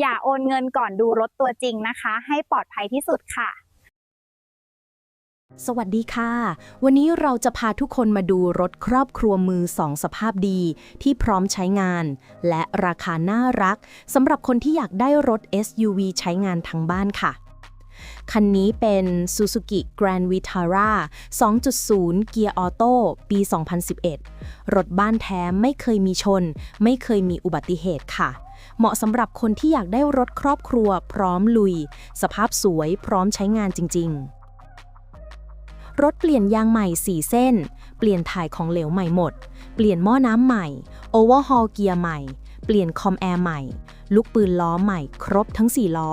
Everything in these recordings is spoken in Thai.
อย่าโอนเงินก่อนดูรถตัวจริงนะคะ ให้ปลอดภัยที่สุดค่ะ สวัสดีค่ะ วันนี้เราจะพาทุกคนมาดูรถครอบครัวมือสองสภาพดี ที่พร้อมใช้งาน และราคาน่ารักสำหรับคนที่อยากได้รถ SUV ใช้งานทั้งบ้านค่ะคันนี้เป็น Suzuki Grand Vitara 2.0 เกียร์ออโต้ปี 2011 รถบ้านแท้ไม่เคยมีชน ไม่เคยมีอุบัติเหตุค่ะ เหมาะสำหรับคนที่อยากได้รถครอบครัว พร้อมลุย สภาพสวยพร้อมใช้งานจริง ๆ รถเปลี่ยนยางใหม่ 4 เส้น เปลี่ยนถ่ายของเหลวใหม่หมด เปลี่ยนหม้อน้ำใหม่โอเวอร์ฮอลเกียร์ใหม่ เปลี่ยนคอมแอร์ใหม่ ลูกปืนล้อใหม่ ครบทั้ง 4 ล้อ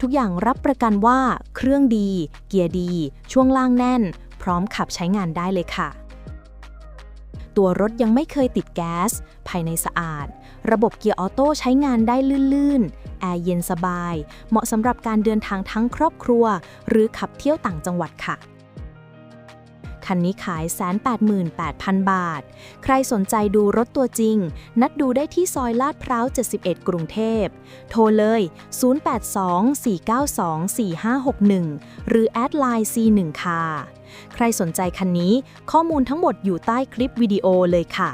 ทุกอย่างรับประกันว่า เครื่องดี เกียร์ดี ช่วงล่างแน่น พร้อมขับใช้งานได้เลยค่ะ ตัวรถยังไม่เคยติดแก๊ส ภายในสะอาด ระบบเกียร์ออโต้ใช้งานได้ลื่นๆ แอร์เย็นสบาย เหมาะสำหรับการเดินทางทั้งครอบครัว หรือขับเที่ยวต่างจังหวัดค่ะ คันนี้ขาย 188,000 บาท ใครสนใจดูรถตัวจริง นัดดูได้ที่ซอยลาดพร้าว 71 กรุงเทพ โทรเลย 0824924561 หรือแอดไลน์ C1 ค่ะ ใครสนใจคันนี้ข้อมูลทั้งหมดอยู่ใต้คลิปวิดีโอเลยค่ะ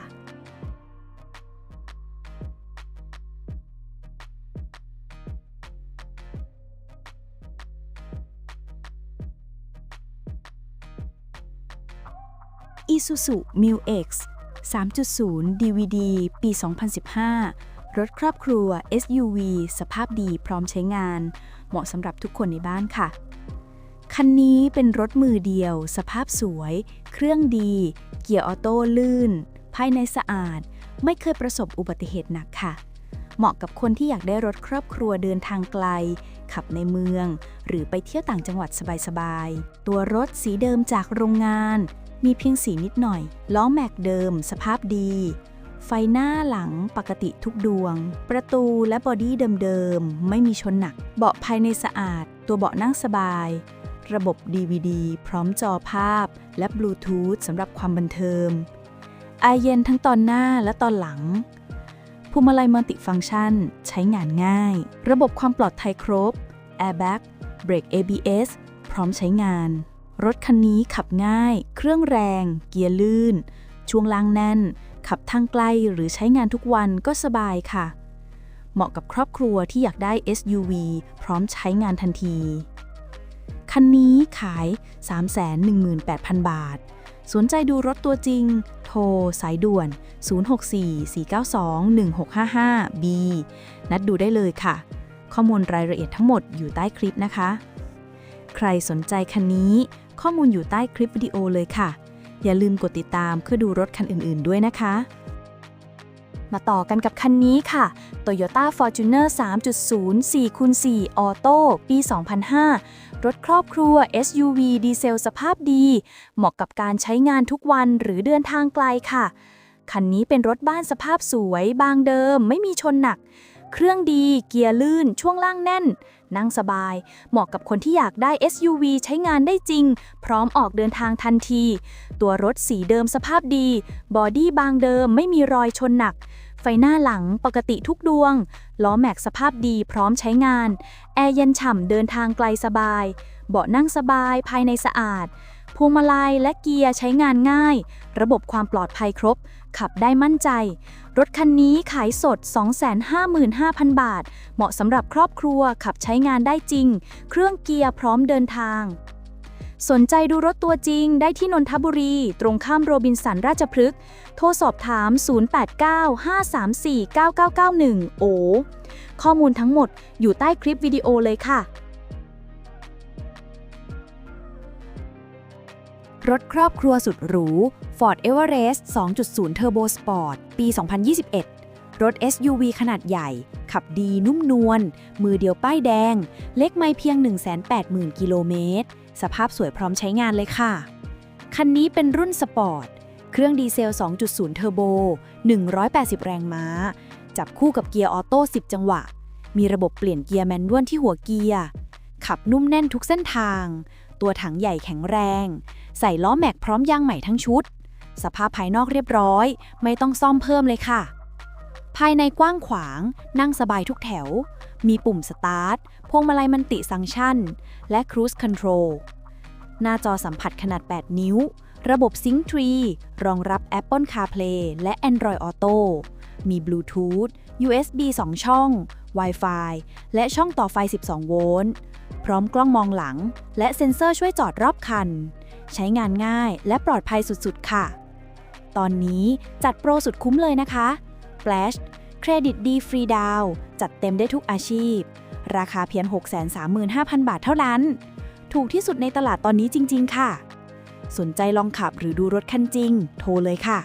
อ Isuzu Mu X 3.0 DVD ปี 2015 รถครอบครัว SUV สภาพดีพร้อมใช้งาน เหมาะสำหรับทุกคนในบ้านค่ะ คันนี้เป็นรถมือเดียว สภาพสวย เครื่องดี เกียร์ออโต้ลื่น ภายในสะอาด ไม่เคยประสบอุบัติเหตุหนักค่ะ เหมาะกับคนที่อยากได้รถครอบครัวเดินทางไกล ขับในเมือง หรือไปเที่ยวต่างจังหวัดสบายๆ ตัวรถสีเดิมจากโรงงาน มีเพียงสีนิดหน่อย ล้อแม็กเดิม สภาพดี ไฟหน้าหลังปกติทุกดวง ประตูและบอดี้เดิมๆ ไม่มีชนหนัก เบาะภายในสะอาด ตัวเบาะนั่งสบาย ระบบ DVD พร้อมจอภาพ และบลูทูธสำหรับความบันเทิงไอเย็นทั้งตอนหน้าและตอนหลังพวงมาลัยมัลติฟังก์ชัน ใช้งานง่าย ระบบความปลอดภัยครบ Airbag เบรก ABS พร้อมใช้งาน รถคันนี้ขับง่าย เครื่องแรง เกียร์ลื่น ช่วงล่างแน่น ขับทางไกลหรือใช้งานทุกวันก็สบายค่ะ เหมาะกับครอบครัวที่อยากได้ SUV พร้อมใช้งานทันที คันนี้ขาย 318,000 บาท สนใจดูรถตัวจริง โทร สายด่วน 064-492-1655 B นัดดูได้เลยค่ะ ข้อมูลรายละเอียดทั้งหมดอยู่ใต้คลิปนะคะ ใครสนใจคันนี้ ข้อมูลอยู่ใต้คลิปวิดีโอเลยค่ะ อย่าลืมกดติดตามเพื่อดูรถคันอื่นๆด้วยนะคะ มาต่อกันกับคันนี้ค่ะ Toyota Fortuner 3.0 4คูณ4ออโต้ปี 2005 รถครอบครัว SUV ดีเซลสภาพดี เหมาะกับการใช้งานทุกวันหรือเดินทางไกลค่ะ คันนี้เป็นรถบ้านสภาพสวย บางเดิม ไม่มีชนหนัก เครื่องดี เกียร์ลื่น ช่วงล่างแน่น นั่งสบาย เหมาะกับคนที่อยากได้ SUV ใช้งานได้จริง พร้อมออกเดินทางทันที ตัวรถสีเดิมสภาพดี บอดี้บางเดิมไม่มีรอยชนหนัก ไฟหน้าหลังปกติทุกดวง ล้อแม็กสภาพดีพร้อมใช้งาน แอร์เย็นฉ่ำเดินทางไกลสบาย เบาะนั่งสบายภายในสะอาดพวงมาลัยและเกียร์ใช้งานง่าย ระบบความปลอดภัยครบ ขับได้มั่นใจ รถคันนี้ขายสด 255,000 บาท เหมาะสำหรับครอบครัวขับใช้งานได้จริง เครื่องเกียร์พร้อมเดินทาง สนใจดูรถตัวจริงได้ที่นนทบุรี ตรงข้ามโรบินสันราชพฤกษ์ โทรสอบถาม 0895349991 โอ ข้อมูลทั้งหมดอยู่ใต้คลิปวิดีโอเลยค่ะ รถครอบครัวสุดหรู Ford Everest 2.0 Turbo Sport ปี 2021 รถ SUV ขนาดใหญ่ ขับดีนุ่มนวล มือเดียวป้ายแดง เล็กไม่เพียง 180,000 กิโลเมตร สภาพสวยพร้อมใช้งานเลยค่ะ คันนี้เป็นรุ่นสปอร์ต เครื่องดีเซล 2.0 เทอร์โบ 180 แรงม้า จับคู่กับเกียร์ออโต้ 10 จังหวะ มีระบบเปลี่ยนเกียร์แมนนวลที่หัวเกียร์ ขับนุ่มแน่นทุกเส้นทางตัวถังใหญ่แข็งแรง ใส่ล้อแม็กพร้อมยางใหม่ทั้งชุด สภาพภายนอกเรียบร้อย ไม่ต้องซ่อมเพิ่มเลยค่ะ ภายในกว้างขวาง นั่งสบายทุกแถว มีปุ่มสตาร์ท พวงมาลัยมันติฟังชั่น และ Cruise Control หน้าจอสัมผัสขนาด 8 นิ้ว ระบบ Sync 3รองรับ Apple CarPlay และ Android Auto มี Bluetooth USB 2 ช่อง Wi-Fi และช่องต่อไฟ 12 โวลต์ พร้อมกล้องมองหลัง และเซ็นเซอร์ช่วยจอดรอบคัน ใช้งานง่ายและปลอดภัยสุดๆ ค่ะ ตอนนี้จัดโปรสุดคุ้มเลยนะคะ Flash เครดิตดีฟรีดาวน์จัดเต็มได้ทุกอาชีพ ราคาเพียง 635,000 บาทเท่านั้น ถูกที่สุดในตลาดตอนนี้จริง ๆ ค่ะ สนใจลองขับหรือดูรถคันจริง โทรเลยค่ะ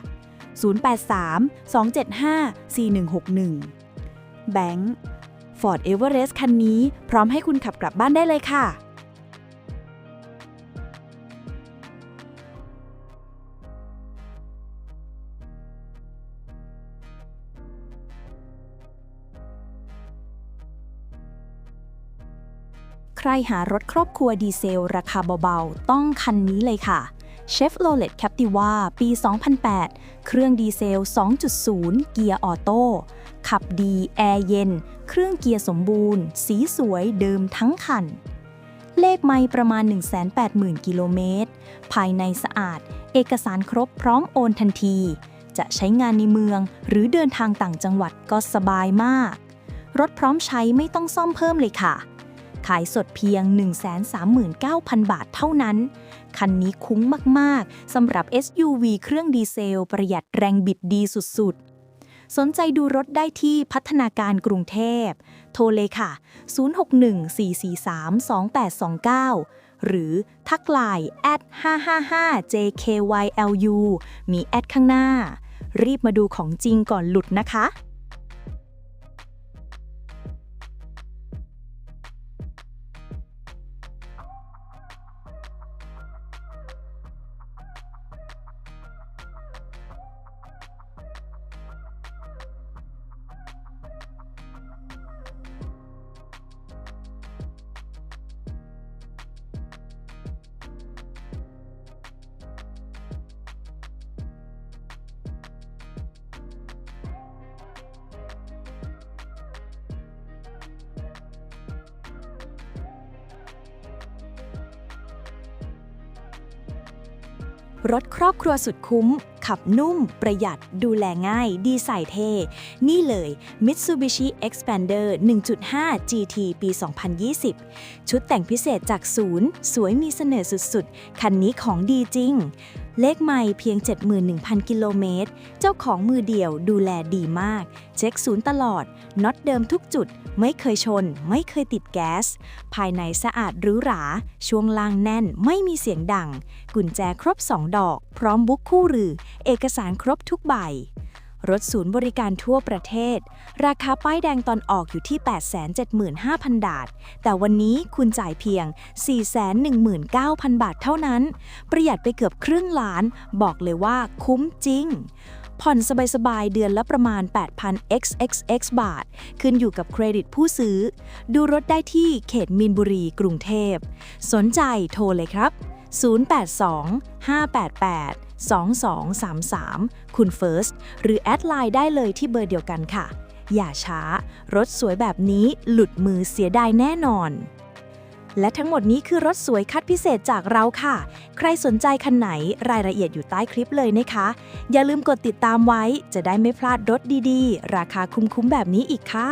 083-275-4161 แบงค์ Ford Everest คันนี้พร้อมให้คุณขับกลับบ้านได้เลยค่ะ รหารถครอบครัวดีเซล ราคาเบาๆ ต้องคันนี้เลยค่ะ Chevrolet Captiva ปี 2008 เครื่องดีเซล 2.0 เกียร์ออโต้ ขับดี แอร์เย็น เครื่องเกียร์สมบูรณ์ สีสวยเดิมทั้งคัน เลขไม่ประมาณ 180,000 กิโลเมตร ภายในสะอาด เอกสารครบพร้อมโอนทันที จะใช้งานในเมือง หรือเดินทางต่างจังหวัดก็สบายมาก รถพร้อมใช้ไม่ต้องซ่อมเพิ่มเลยค่ะ ขายสดเพียง 139,000 บาทเท่านั้น คันนี้คุ้มมาก ๆ สำหรับ SUV เครื่องดีเซล ประหยัดแรงบิดดีสุด ๆสนใจดูรถได้ที่พัฒนาการกรุงเทพ โทรเลยค่ะ 061-443-2829 หรือทักไลน์ at 555 JKYLU มีแอดข้างหน้า รีบมาดูของจริงก่อนหลุดนะคะ รถครอบครัวสุดคุ้ม ขับนุ่ม ประหยัด ดูแลง่าย ดีไซน์เท่ นี่เลย Mitsubishi Expander 1.5 GT ปี 2020 ชุดแต่งพิเศษจากศูนย์ สวยมีเสน่ห์สุดๆ คันนี้ของดีจริง เลขไม่เพียง 71,000 กิโลเมตร เจ้าของมือเดียวดูแลดีมาก เช็คศูนย์ตลอด น็อตเดิมทุกจุด ไม่เคยชน ไม่เคยติดแก๊ส ภายในสะอาดหรูหรา ช่วงล่างแน่น ไม่มีเสียงดัง กุญแจครบ 2 ดอก พร้อมบุ๊กคู่หรือ เอกสารครบทุกใบ รถศูนย์บริการทั่วประเทศ ราคาป้ายแดงตอนออกอยู่ที่ 875,000 บาท แต่วันนี้คุณจ่ายเพียง 419,000 บาทเท่านั้น ประหยัดไปเกือบครึ่งล้าน บอกเลยว่าคุ้มจริงผ่อนสบายๆ เดือนละประมาณ 8,000 xxx บาท ขึ้นอยู่กับเครดิตผู้ซื้อ ดูรถได้ที่เขตมีนบุรี กรุงเทพ สนใจโทรเลยครับ 082 588 2233 คุณเฟิร์สหรือแอดไลน์ได้เลยที่เบอร์เดียวกันค่ะ อย่าช้า รถสวยแบบนี้หลุดมือเสียดายแน่นอน และทั้งหมดนี้คือรถสวยคัดพิเศษจากเราค่ะ ใครสนใจคันไหนรายละเอียดอยู่ใต้คลิปเลยนะคะ อย่าลืมกดติดตามไว้จะได้ไม่พลาดรถดีๆ ราคาคุ้มๆแบบนี้อีกค่ะ